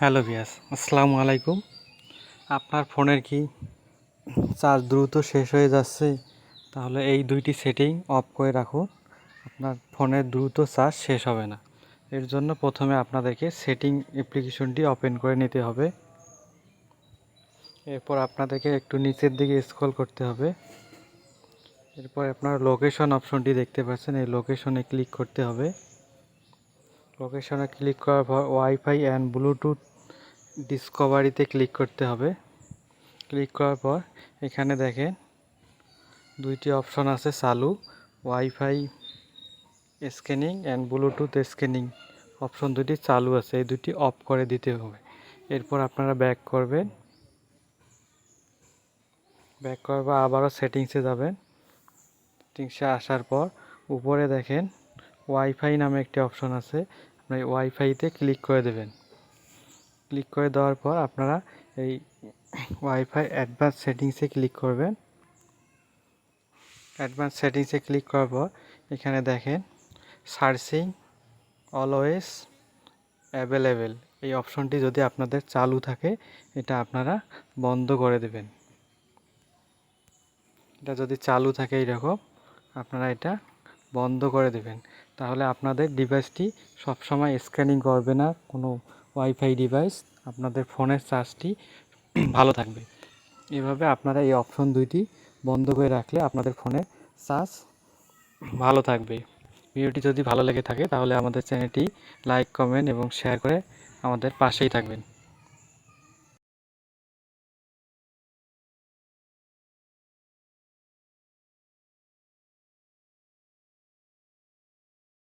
Hello ভিয়াস, আসসালামু আলাইকুম। আপনার ফোনের কি চার্জ দ্রুত শেষ হয়ে যাচ্ছে? তাহলে এই দুইটি সেটিং অফ করে রাখুন। আপনার ফোনের দ্রুত চার্জ শেষ হবে না। এর জন্য প্রথমে আপনাদেরকে সেটিং অ্যাপ্লিকেশনটি ওপেন করে নিতে হবে। এরপর আপনাদেরকে একটু নিচের দিকে স্ক্রল করতে হবে। এরপর আপনার লোকেশন অপশনটি দেখতে পাচ্ছেন। এই লোকেশনে ক্লিক করতে হবে। লোকেশনে ক্লিক করার পর ওয়াইফাই অ্যান্ড ব্লুটুথ ডিসকভারিতে ক্লিক করতে হবে। ক্লিক করার পর এখানে দেখেন দুইটি অপশন আছে, চালু wifi scanning and Bluetooth scanning option দুটি চালু আছে, এই দুটি অফ করে দিতে হবে। এরপর আপনারা ব্যাক করবেন। ব্যাক করার পর আবারও সেটিংসে যাবেন। সেটিংসে আসার পর উপরে দেখেন ওয়াইফাই নামে একটি অপশন আছে। আপনার ওয়াইফাইতে ক্লিক করে দেবেন। ক্লিক করে দেওয়ার পর আপনারা এই ওয়াইফাই অ্যাডভান্স সেটিংসে ক্লিক করবেন। অ্যাডভান্স সেটিংসে ক্লিক করার পর এখানে দেখেন সার্চিং অলওয়েজ অ্যাভেলেবেল এই অপশনটি যদি আপনাদের চালু থাকে, এটা আপনারা বন্ধ করে দেবেন। এটা যদি চালু থাকে এইরকম, আপনারা এটা বন্ধ করে দেবেন। তাহলে আপনাদের ডিভাইসটি সবসময় স্ক্যানিং করবে না, কোনো ওয়াইফাই ডিভাইস আপনাদের ফোনের চার্জটি ভালো থাকবে। এভাবে আপনারা এই অপশন দুইটি বন্ধ করে রাখলে আপনাদের ফোনের চার্জ ভালো থাকবে। ভিডিওটি যদি ভালো লেগে থাকে তাহলে আমাদের চ্যানেলটি লাইক কমেন্ট এবং শেয়ার করে আমাদের পাশেই থাকবেন।